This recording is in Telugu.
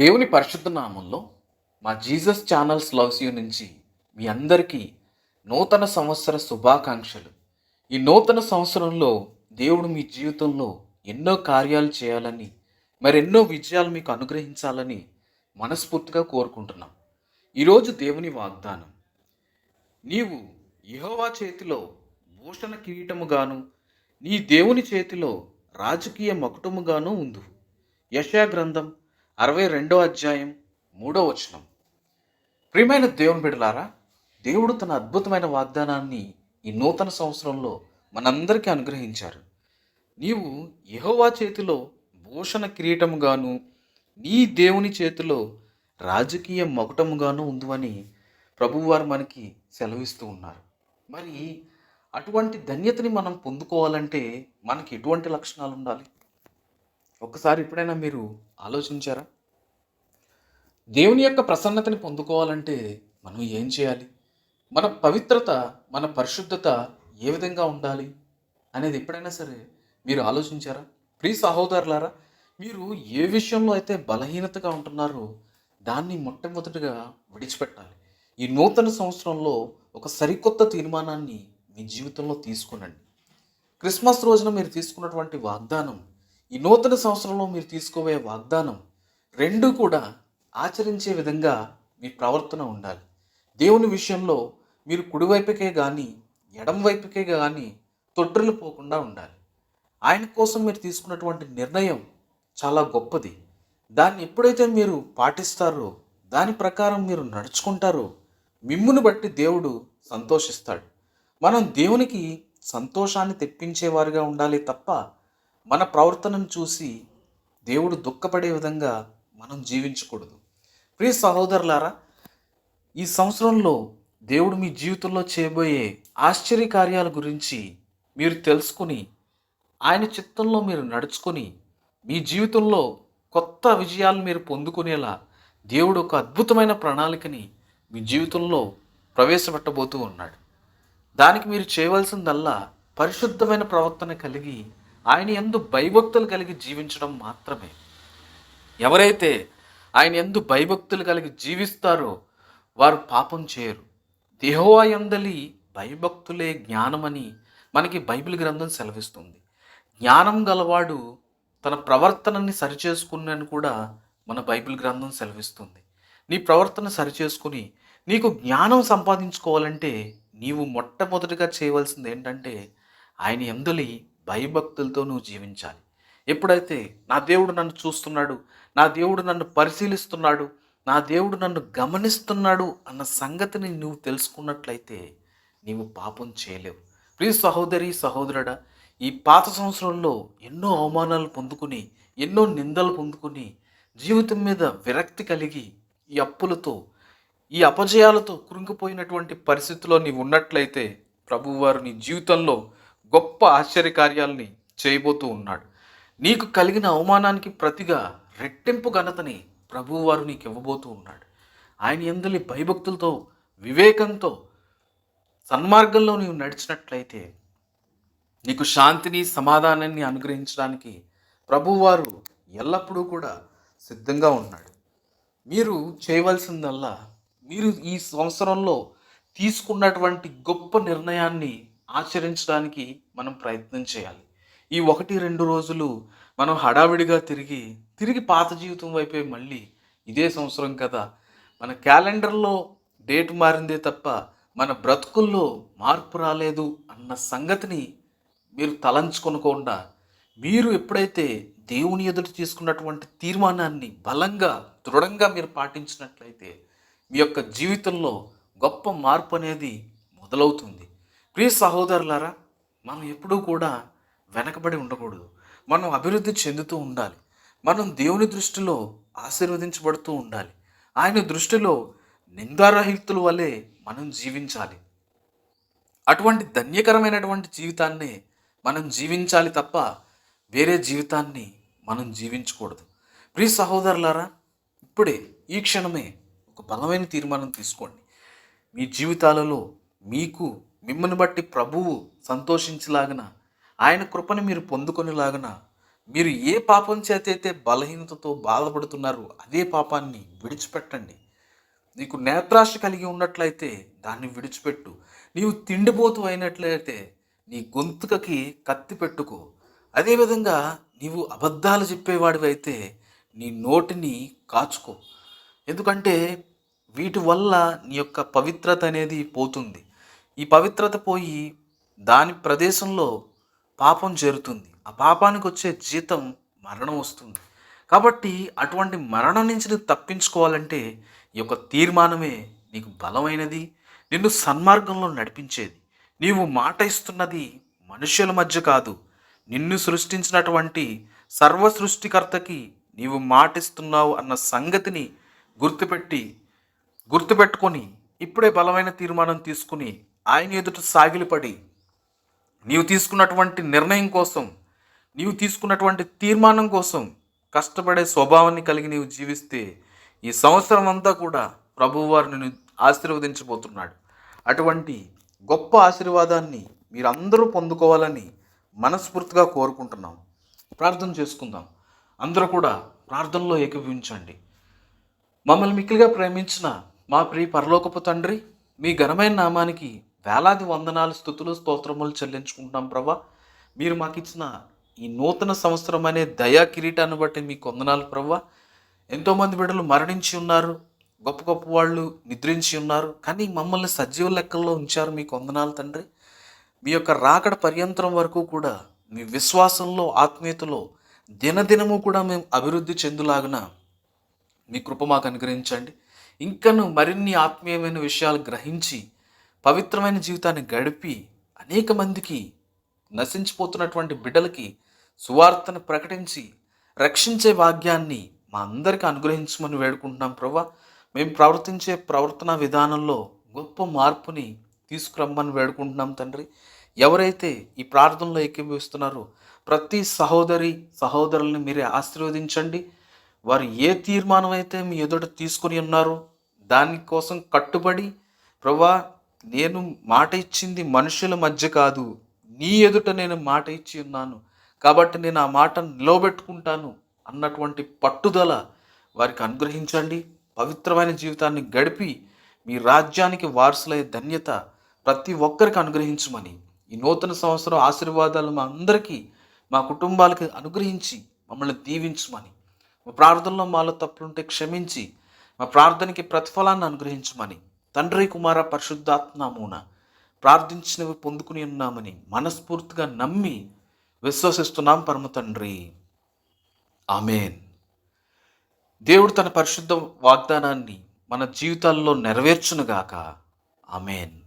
దేవుని పరిశుద్ధ నామంలో మా జీసస్ ఛానల్స్ లవ్స్ యూ నుంచి మీ అందరికీ నూతన సంవత్సర శుభాకాంక్షలు. ఈ నూతన సంవత్సరంలో దేవుడు మీ జీవితంలో ఎన్నో కార్యాలు చేయాలని మరెన్నో విజయాలు మీకు అనుగ్రహించాలని మనస్ఫూర్తిగా కోరుకుంటున్నాం. ఈరోజు దేవుని వాగ్దానం నీవు యహోవా చేతిలో భూషణ కిరీటముగాను నీ దేవుని చేతిలో రాజకీయ మకుటముగాను ఉండు. యశా గ్రంథం అరవై రెండో అధ్యాయం మూడో వచనం. ప్రియమైన దేవుని బిడలారా దేవుడు తన అద్భుతమైన వాగ్దానాన్ని ఈ నూతన సంవత్సరంలో మనందరికీ అనుగ్రహించారు. నీవు యహోవా చేతిలో భూషణ కిరీటముగాను నీ దేవుని చేతిలో రాజకీయ మకుటముగాను ఉందని ప్రభువారు మనకి సెలవిస్తూ ఉన్నారు. మరి అటువంటి ధన్యతని మనం పొందుకోవాలంటే మనకి ఎటువంటి లక్షణాలు ఉండాలి? ఒక్కసారి ఎప్పుడైనా మీరు ఆలోచించారా? దేవుని యొక్క ప్రసన్నతని పొందుకోవాలంటే మనం ఏం చేయాలి? మన పవిత్రత మన పరిశుద్ధత ఏ విధంగా ఉండాలి అనేది ఎప్పుడైనా సరే మీరు ఆలోచించారా? ప్రియ సహోదరులారా మీరు ఏ విషయంలో అయితే బలహీనతగా ఉంటున్నారో దాన్ని మొట్టమొదటిగా విడిచిపెట్టాలి. ఈ నూతన సంవత్సరంలో ఒక సరికొత్త తీర్మానాన్ని మీ జీవితంలో తీసుకునండి. క్రిస్మస్ రోజున మీరు తీసుకున్నటువంటి వాగ్దానం ఈ నూతన సంవత్సరంలో మీరు తీసుకోబోయే వాగ్దానం రెండు కూడా ఆచరించే విధంగా మీ ప్రవర్తన ఉండాలి. దేవుని విషయంలో మీరు కుడివైపుకే కానీ ఎడం వైపుకే కానీ తొట్టిల్లు పోకుండా ఉండాలి. ఆయన కోసం మీరు తీసుకున్నటువంటి నిర్ణయం చాలా గొప్పది. దాన్ని ఎప్పుడైతే మీరు పాటిస్తారో దాని ప్రకారం మీరు నడుచుకుంటారో మిమ్మును బట్టి దేవుడు సంతోషిస్తాడు. మనం దేవునికి సంతోషాన్ని తెప్పించేవారుగా ఉండాలి తప్ప మన ప్రవర్తనను చూసి దేవుడు దుఃఖపడే విధంగా మనం జీవించకూడదు. ప్రియ సహోదరులారా ఈ సంవత్సరంలో దేవుడు మీ జీవితంలో చేయబోయే ఆశ్చర్య కార్యాల గురించి మీరు తెలుసుకుని ఆయన చిత్తంలో మీరు నడుచుకొని మీ జీవితంలో కొత్త విజయాలు మీరు పొందుకునేలా దేవుడు ఒక అద్భుతమైన ప్రణాళికని మీ జీవితంలో ప్రవేశపెట్టబోతూ ఉన్నాడు. దానికి మీరు చేయవలసిందల్లా పరిశుద్ధమైన ప్రవర్తన కలిగి ఆయన ఎందు భయభక్తులు కలిగి జీవించడం మాత్రమే. ఎవరైతే ఆయన ఎందు భయభక్తులు కలిగి జీవిస్తారో వారు పాపం చేయరు. దేహోవా ఎందలి భయభక్తులే జ్ఞానమని మనకి బైబిల్ గ్రంథం సెలవిస్తుంది. జ్ఞానం గలవాడు తన ప్రవర్తనని సరిచేసుకున్నాను కూడా మన బైబిల్ గ్రంథం సెలవిస్తుంది. నీ ప్రవర్తన సరిచేసుకుని నీకు జ్ఞానం సంపాదించుకోవాలంటే నీవు మొట్టమొదటిగా చేయవలసింది ఏంటంటే ఆయన ఎందులి భయభక్తులతో నువ్వు జీవించాలి. ఎప్పుడైతే నా దేవుడు నన్ను చూస్తున్నాడు నా దేవుడు నన్ను పరిశీలిస్తున్నాడు నా దేవుడు నన్ను గమనిస్తున్నాడు అన్న సంగతిని నువ్వు తెలుసుకున్నట్లయితే నీవు పాపం చేయలేవు. ప్రియ సహోదరి సహోదరుడా ఈ పాత సంవత్సరంలో ఎన్నో అవమానాలు పొందుకుని ఎన్నో నిందలు పొందుకుని జీవితం మీద విరక్తి కలిగి ఈ అప్పులతో ఈ అపజయాలతో కురుంగిపోయినటువంటి పరిస్థితిలో నీవు ఉన్నట్లయితే ప్రభువారు నీ జీవితంలో గొప్ప ఆశ్చర్యకార్యాలని చేయబోతూ ఉన్నాడు. నీకు కలిగిన అవమానానికి ప్రతిగా రెట్టింపు ఘనతని ప్రభువారు నీకు ఇవ్వబోతూ ఉన్నాడు. ఆయన ఎందలి భయభక్తులతో వివేకంతో సన్మార్గంలో నీవు నడిచినట్లయితే నీకు శాంతిని సమాధానాన్ని అనుగ్రహించడానికి ప్రభువారు ఎల్లప్పుడూ కూడా సిద్ధంగా ఉన్నాడు. మీరు చేయవలసిందల్లా మీరు ఈ సంవత్సరంలో తీసుకున్నటువంటి గొప్ప నిర్ణయాన్ని ఆచరించడానికి మనం ప్రయత్నం చేయాలి. ఈ ఒకటి రెండు రోజులు మనం హడావిడిగా తిరిగి తిరిగి పాత జీవితం వైపే మళ్ళీ ఇదే సంవత్సరం కదా. మన క్యాలెండర్లో డేట్ మారిందే తప్ప మన బ్రతుకుల్లో మార్పు రాలేదు అన్న సంగతిని మీరు తలంచుకొనకుండా మీరు ఎప్పుడైతే దేవుని ఎదుటి తీసుకున్నటువంటి తీర్మానాన్ని బలంగా దృఢంగా మీరు పాటించినట్లయితే మీ యొక్క జీవితంలో గొప్ప మార్పు అనేది మొదలవుతుంది. ప్రియ సహోదరులారా మనం ఎప్పుడూ కూడా వెనకబడి ఉండకూడదు. మనం అభివృద్ధి చెందుతూ ఉండాలి. మనం దేవుని దృష్టిలో ఆశీర్వదించబడుతూ ఉండాలి. ఆయన దృష్టిలో నిందారహితుల వలె మనం జీవించాలి. అటువంటి ధన్యకరమైనటువంటి జీవితాన్ని మనం జీవించాలి తప్ప వేరే జీవితాన్ని మనం జీవించకూడదు. ప్రియ సహోదరులారా ఇప్పుడే ఈ క్షణమే ఒక బలమైన తీర్మానం తీసుకోండి. మీ జీవితాలలో మీకు మిమ్మల్ని బట్టి ప్రభువు సంతోషించలాగన ఆయన కృపను మీరు పొందుకొనిలాగన మీరు ఏ పాపం చేతైతే బలహీనతతో బాధపడుతున్నారో అదే పాపాన్ని విడిచిపెట్టండి. నీకు నేత్రాశ కలిగి ఉన్నట్లయితే దాన్ని విడిచిపెట్టు. నీవు తిండిపోతూ అయినట్లయితే నీ గొంతుకకి కత్తి పెట్టుకో. అదేవిధంగా నీవు అబద్ధాలు చెప్పేవాడివైతే నీ నోటిని కాచుకో. ఎందుకంటే వీటి వల్ల నీ యొక్క పవిత్రత అనేది పోతుంది. ఈ పవిత్రత పోయి దాని ప్రదేశంలో పాపం చేరుతుంది. ఆ పాపానికి వచ్చే జీతం మరణం వస్తుంది. కాబట్టి అటువంటి మరణం నుంచి నువ్వు తప్పించుకోవాలంటే ఈ యొక్క తీర్మానమే నీకు బలమైనది. నిన్ను సన్మార్గంలో నడిపించేది. నీవు మాట ఇస్తున్నది మనుషుల మధ్య కాదు. నిన్ను సృష్టించినటువంటి సర్వ సృష్టికర్తకి నీవు మాటిస్తున్నావు అన్న సంగతిని గుర్తుపెట్టి గుర్తుపెట్టుకొని ఇప్పుడే బలమైన తీర్మానం తీసుకుని ఆయన ఎదుట సాగిలిపడి నీవు తీసుకున్నటువంటి నిర్ణయం కోసం నీవు తీసుకున్నటువంటి తీర్మానం కోసం కష్టపడే స్వభావాన్ని కలిగి నీవు జీవిస్తే ఈ సంవత్సరం అంతా కూడా ప్రభువారు నిన్ను ఆశీర్వదించబోతున్నాడు. అటువంటి గొప్ప ఆశీర్వాదాన్ని మీరందరూ పొందుకోవాలని మనస్ఫూర్తిగా కోరుకుంటున్నాం. ప్రార్థన చేసుకుందాం. అందరూ కూడా ప్రార్థనలో ఏకీభవించండి. మమ్మల్ని మిక్కిలిగా ప్రేమించిన మా ప్రియ పరలోకపు తండ్రి మీ ఘనమైన నామానికి వేలాది వందనాలు స్థుతులు స్తోత్రములు చెల్లించుకుంటున్నాం ప్రభా. మీరు మాకు ఇచ్చిన ఈ నూతన సంవత్సరం అనే దయా కిరీటాన్ని బట్టి మీకు వందనాలు ప్రభా. ఎంతోమంది బిడ్డలు మరణించి ఉన్నారు గొప్ప గొప్ప వాళ్ళు నిద్రించి ఉన్నారు కానీ మమ్మల్ని సజీవ లెక్కల్లో ఉంచారు మీకు వందనాలు తండ్రి. మీ యొక్క రాకడ పర్యంతరం వరకు కూడా మీ విశ్వాసంలో ఆత్మీయతలో దినదినము కూడా మేము అభివృద్ధి చెందులాగున మీ కృప మాకు అనుగ్రహించండి. ఇంకను మరిన్ని ఆత్మీయమైన విషయాలు గ్రహించి పవిత్రమైన జీవితాన్ని గడిపి అనేక మందికి నశించిపోతున్నటువంటి బిడ్డలకి సువార్తను ప్రకటించి రక్షించే భాగ్యాన్ని మా అందరికీ అనుగ్రహించమని వేడుకుంటున్నాం ప్రభా. మేము ప్రవర్తించే ప్రవర్తన విధానంలో గొప్ప మార్పుని తీసుకురమ్మని వేడుకుంటున్నాం తండ్రి. ఎవరైతే ఈ ప్రార్థనలో ఏకీభవిస్తున్నారో ప్రతి సహోదరి సహోదరుల్ని మీరే ఆశీర్వదించండి. వారు ఏ తీర్మానం అయితే మీ ఎదుట తీసుకొని ఉన్నారో దానికోసం కట్టుబడి ప్రభా నేను మాట ఇచ్చింది మనుషుల మధ్య కాదు. నీ ఎదుట నేను మాట ఇచ్చి ఉన్నాను. కాబట్టి నేను ఆ మాట నిలవబెట్టుకుంటాను అన్నటువంటి పట్టుదల వారికి అనుగ్రహించండి. పవిత్రమైన జీవితాన్ని గడిపి మీ రాజ్యానికి వారసులయ్యే ధన్యత ప్రతి ఒక్కరికి అనుగ్రహించమని. ఈ నూతన సంవత్సరం ఆశీర్వాదాలు మా అందరికీ మా కుటుంబాలకి అనుగ్రహించి మమ్మల్ని దీవించమని. మా ప్రార్థనలో మాలో తప్పులుంటే క్షమించి మా ప్రార్థనకి ప్రతిఫలాన్ని అనుగ్రహించమని. తండ్రి కుమార పరిశుద్ధాత్మూన ప్రార్థించినవి పొందుకుని ఉన్నామని మనస్ఫూర్తిగా నమ్మి విశ్వసిస్తున్నాం పరమ తండ్రి. ఆమెన్. దేవుడు తన పరిశుద్ధ వాగ్దానాన్ని మన జీవితాల్లో నెరవేర్చునుగాక. ఆమెన్.